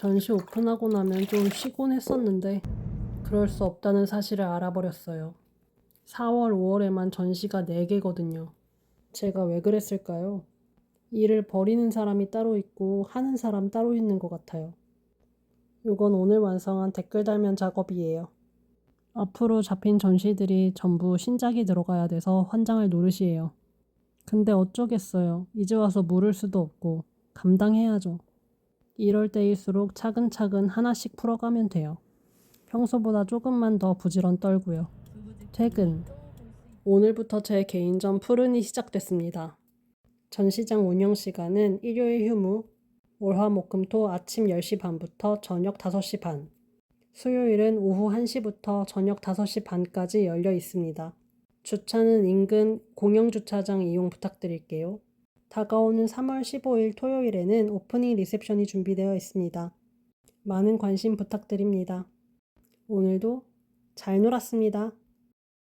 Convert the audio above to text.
전시 오픈하고 나면 좀 쉬곤 했었는데 그럴 수 없다는 사실을 알아버렸어요. 4월, 5월에만 전시가 4개거든요. 제가 왜 그랬을까요? 일을 버리는 사람이 따로 있고 하는 사람 따로 있는 것 같아요. 이건 오늘 완성한 댓글 달면 작업이에요. 앞으로 잡힌 전시들이 전부 신작이 들어가야 돼서 환장할 노릇이에요. 근데 어쩌겠어요. 이제 와서 물을 수도 없고 감당해야죠. 이럴 때일수록 차근차근 하나씩 풀어가면 돼요. 평소보다 조금만 더 부지런 떨고요. 퇴근. 오늘부터 제 개인전 푸른이 시작됐습니다. 전시장 운영 시간은 일요일 휴무, 월화목금토 아침 10시 반부터 저녁 5시 반, 수요일은 오후 1시부터 저녁 5시 반까지 열려 있습니다. 주차는 인근 공영주차장 이용 부탁드릴게요. 다가오는 3월 15일 토요일에는 오프닝 리셉션이 준비되어 있습니다. 많은 관심 부탁드립니다. 오늘도 잘 놀았습니다.